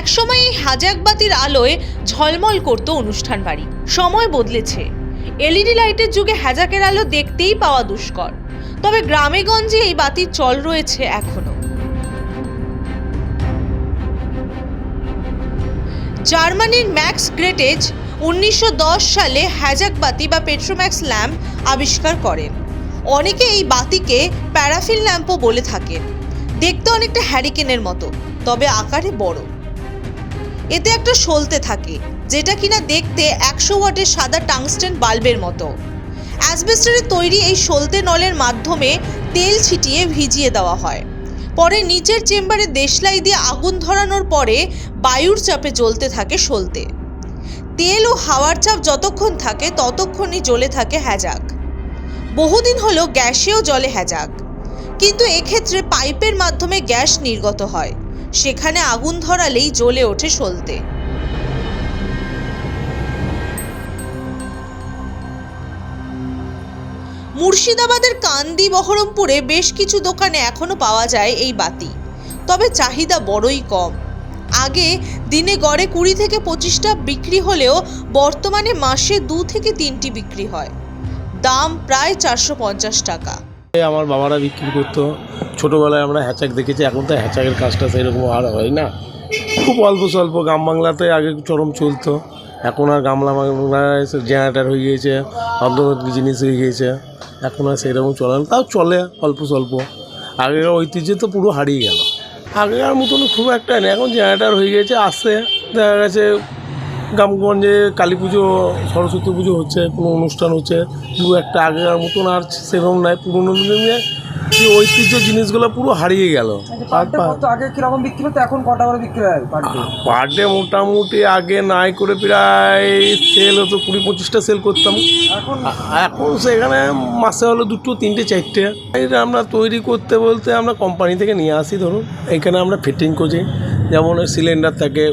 একসময় এই হাজাকবাতির আলোয় ঝলমল করত অনুষ্ঠান বাড়ি। সময় বদলেছে। এলইডি লাইটের যুগে হ্যাজাকের আলো দেখতেই পাওয়া দুষ্কর। তবে গ্রামে গঞ্জে এই বাতির চল রয়েছে এখনও। জার্মানির ম্যাক্স গ্রেটেজ উনিশশো দশ সালে হ্যাজাক বাতি বা পেট্রোম্যাক্স ল্যাম্প আবিষ্কার করেন। অনেকে এই বাতিকে প্যারাফিন ল্যাম্পও বলে থাকেন। দেখতে অনেকটা হ্যারিকেনের মতো, তবে আকারে বড়। এতে একটা সলতে থাকে, যেটা কিনা দেখতে একশো ওয়াটের সাদা টাংস্টেন বাল্বের মতো। অ্যাসবেস্টারের তৈরি এই সলতে নলের মাধ্যমে তেল ছিটিয়ে ভিজিয়ে দেওয়া হয়। পরে নিচের চেম্বারে দেশলাই দিয়ে আগুন ধরানোর পরে বায়ুর চাপে জ্বলতে থাকে সলতে। তেল ও হাওয়ার চাপ যতক্ষণ থাকে, ততক্ষণই জ্বলে থাকে হ্যাজাক। বহুদিন হলো গ্যাসেও জ্বলে হ্যাজাক। কিন্তু এক্ষেত্রে পাইপের মাধ্যমে গ্যাস নির্গত হয়। সেখানে আগুন ধরালেই জ্বলে ওঠে সলতে। মুর্শিদাবাদের কান্দি বহরমপুরে বেশ কিছু দোকানে এখনও পাওয়া যায় এই বাতি। তবে চাহিদা বড়ই কম। আগে দিনে গড়ে কুড়ি থেকে পঁচিশটা বিক্রি হলেও বর্তমানে মাসে দু থেকে তিনটি বিক্রি হয়। দাম প্রায় চারশো পঞ্চাশ টাকা। আমার বাবারা বিক্রি করতো। ছোটোবেলায় আমরা হ্যাচাক দেখেছি, এখন তো হ্যাচাকের কাজটা সেরকম আর হয় না। খুব অল্প স্বল্প, গ্রাম বাংলাতে আগে চরম চলতো। এখন আর গামলা বাংলায় জেনারেটার হয়ে গিয়েছে অর্ধনৈতিক জিনিস হয়ে গিয়েছে। এখন আর সেরকম চলে না, তাও চলে অল্প স্বল্প। আগেকার ঐতিহ্য তো পুরো হারিয়ে গেল। আগেকার মতন খুব একটা নেই, এখন জেনারেটার হয়ে গিয়েছে, আসছে, দেখা গেছে গ্রামগঞ্জে কালী পুজো, সরস্বতী পুজো হচ্ছে, কোনো অনুষ্ঠান হচ্ছে, দু একটা আগেকার মতন আর সেরকম নাই পুরনো দিনে যে ঐতিহ্য জিনিসগুলো পুরো হারিয়ে গেল। পার আগে কীরকম বিক্রি হতো? এখন কটা করে বিক্রি হয় পার ডে মোটামুটি আগে নাই করে প্রায় সেল হতো কুড়ি পঁচিশটা সেল করতাম। এখন? সেখানে মাসে হলো দুটো তিনটে চারটে। এটা আমরা তৈরি করতে বলতে আমরা কোম্পানি থেকে নিয়ে আসি ধরুন। এখানে আমরা ফিটিং করি। যেমন সিলিন্ডার থাকে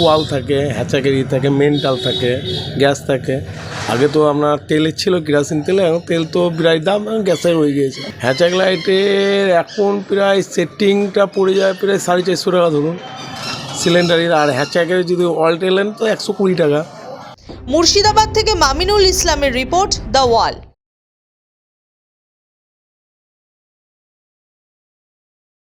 ওয়াল থাকে হ্যাচাকেরি থাকে মেন্টাল থাকে গ্যাস থাকে। আগে তো আপনার তেলের ছিল কেরাসিন তেলে এখন তেল তো প্রায় দাম গ্যাসের হয়ে গিয়েছে। হ্যাচাক লাইটের এখন প্রায় সেটিংটা পড়ে যায় প্রায় সাড়ে চারশো টাকা ধরুন। সিলিন্ডারের আর হ্যাচাকের যদি অল্টেলেন তো একশো কুড়ি টাকা। মুর্শিদাবাদ থেকে মামিনুল ইসলামের রিপোর্ট দ্য ওয়াল